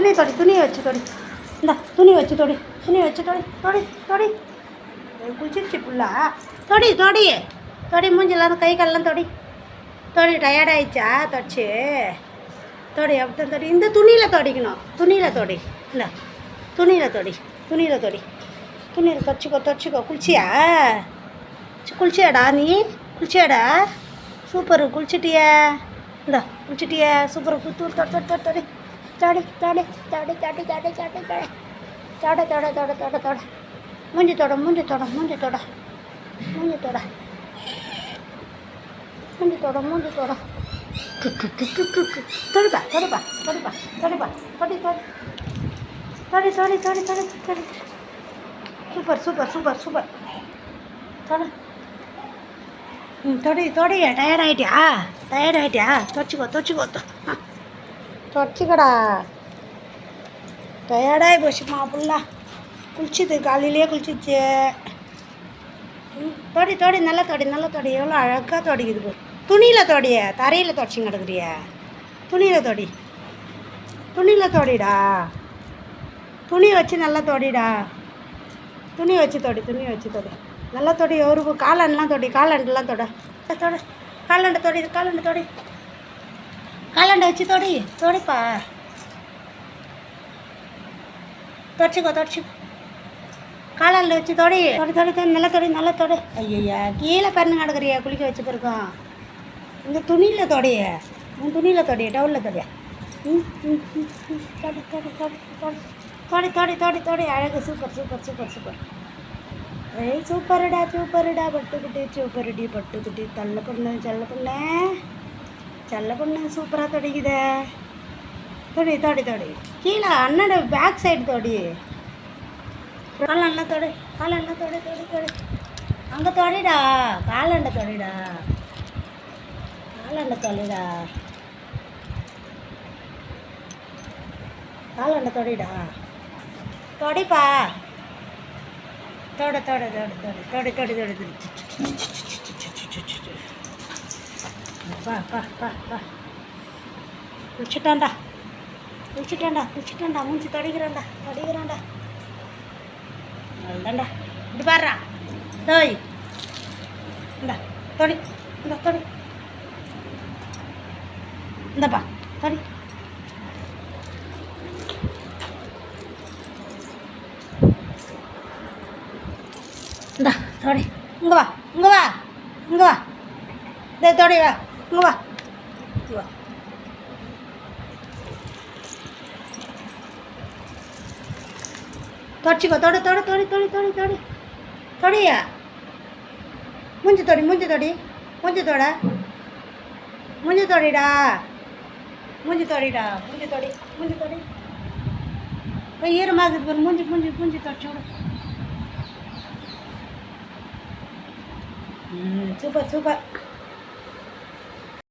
துணி தொடி துணியை வச்சு தொடி. இந்த துணி வச்சு தொடி துணி வச்சு தொடி தொடி தொடி. குளிச்சிருச்சு புள்ளா. தொடி தொடி. தொடி மூஞ்சிலாம் கை காலெல்லாம் தொடி. தொடி டயர்டாயிடுச்சா ஆயிடுச்சா? தொடி அப்படித்தான் தொடி. இந்த துணியில் தொடிக்கணும். துணியில் தொடி. இல்லை துணியில் தொடி துணியில் தொடி. துணியில் தொடச்சிக்கோ தொடிச்சிக்கோ குளிச்சியா? குளிச்சியாடா நீ? குளிச்சியாடா? சூப்பர் குளிச்சிட்டியா? இந்த குளிச்சிட்டியா? சூப்பர் புத்தூர் தொட தொட தொடி. தொடு தொடு தொடு தொடு தொடு தொடு தொடு தொட. தொட தொட தொட தொட மூஞ்சி தொட மூஞ்சி தொட மூஞ்சி தொட. மூஞ்சி தொட. மூஞ்சி தொட மூஞ்சி தொட. தொடுப்பா தொடுப்பா தொடுப்பா தொடுப்பா. தொடி தொடி. தொடி தொடி தொடி தொடி தொடி. Super super super super. தொட. ம் தொடி தொடி டயர்ட் ஆகிட்டியா டயர்ட் ஆகிட்டியா தொச்சிக்கோ தொச்சிக்கோ தொடச்சிக்கடா டயர்டாகி போச்சுமா புள்ளா குளிச்சுது காலையிலேயே குளிச்சிச்சு. தொடி தொடி நல்லா தொடி நல்லா தொடி. எவ்வளோ அழகாக தொடிக்குது போ. துணியில் தொடிய தரையில் தொடச்சி கிடக்குறிய. துணியில் தொடி. துணியில் தொடிடா. துணி வச்சு நல்லா தொடிடா. துணி வச்சு தொடி துணி வச்சு தொடி. நல்லா தொடி ஒரு காலண்டெலாம் தொடி காலண்டெலாம் தொட. தொட காலண்டை தொடி காலண்டை தொடி. காலாண்டை வச்சு தொடி தொடிப்பா. தொடச்சிக்கோ தொடச்சிக்கோ காலாண்டில் வச்சு தொடி தொடி தொடி தொடி நல்லா தொடி நல்லா தொடி. ஐயய்யா கீழே பரண்டு கிடக்குறியா குளிக்க வச்சுருக்கோம் இந்த துணியில் தொடைய உன் துணியில் தொடைய டவுலில் தொடைய தொடி தொடி தொடி. தொடி தொடி தொடி தொடி. அழகு சூப்பர் சூப்பர் சூப்பர் சூப்பர். ஏய் சூப்பருடா சூப்பருடா பட்டுக்குட்டி சூப்பருடி பட்டுக்குட்டி தள்ள பொண்ணு செல்ல பொண்ணு. செல்ல பொண்ணு சூப்பராக தொடிக்குதே. தொடி தொடி தொடி. கீழே அண்ணனோட பேக் சைடு தொடி. காலண்டா தொடு காலண்டா தொடு தொடு தொடு. அங்கே தொடிடா காலண்டை தொடிடா. காலண்டை தொடிடா. காலண்டை தொடிடா. தொடிப்பா. தொட தொட தொட தொட தொடி தொடி தொடி தொடி. பா பா பா பா குளிச்சுட்டான்டா. குளிச்சுட்டான்டா குளிச்சுட்டான்டா. மூஞ்சி தொடிக்கிறான்டா தொடிக்கிறான்டா அவ்வளோதான்டா இப்படி பாடுறா தோய் இந்தா தொடி. இந்த தொடி. இந்தப்பா தொடி. இந்தா தொடி. இங்கே வா இங்கே வா இங்கே வா. இந்த தொடி வா. இங்கே வா. இங்கே வா. தொடச்சிக்கோ தொட தொட தொடி தொடி தொடி தொடி. தொடியா? மூஞ்சி தொடி மூஞ்சி தொடி. மூஞ்சி தொட. மூஞ்சி தொடிடா. மூஞ்சி தொடிடா. மூஞ்சி தொடி மூஞ்சி தொடி. போய் ஈரமாகுது பாரு மூஞ்சி மூஞ்சி மூஞ்சி தொடச்சி விடு ம் சூப்பர் சூப்பர்.